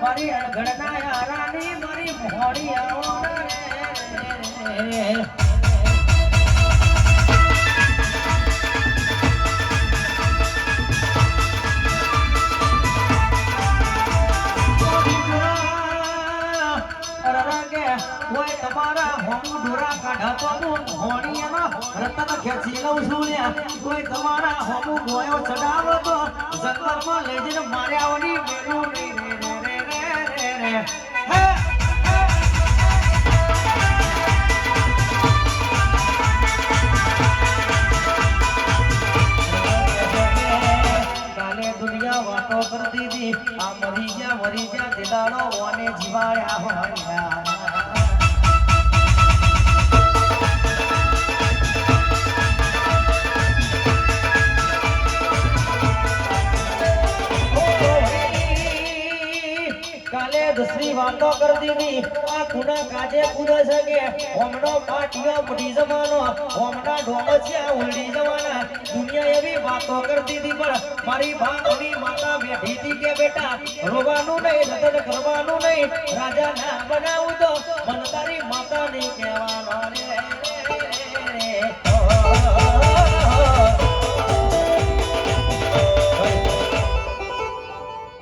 મોડી આવો રે. મારી મોડી હોણીયાનો રતન. કોઈ તમારા હોમું ગોયો ચડાવો જંગલમાં લઈ જઈને માર્યા વળી વાતો કરતી હતી. આ મરી ગયા મરી ગયા દિલાડો ઓને જીવાડ્યા કાલે દસરી વાતો કરતી ની આ ખૂણા કાજે કુદે છે કે હોમનો પાટિયો પડી જવાનો. હોમના ઢોમસિયા ઉલડી જવાના. દુનિયા એવી વાતો કરતી હતી, પણ મારી ભાગની માતા બેઠી હતી કે બેટા, રોવાનું નહીં, રતન કરવાનું નહીં. રાજા ના બનાવું તો મન તારી માતા નહીં કહેવા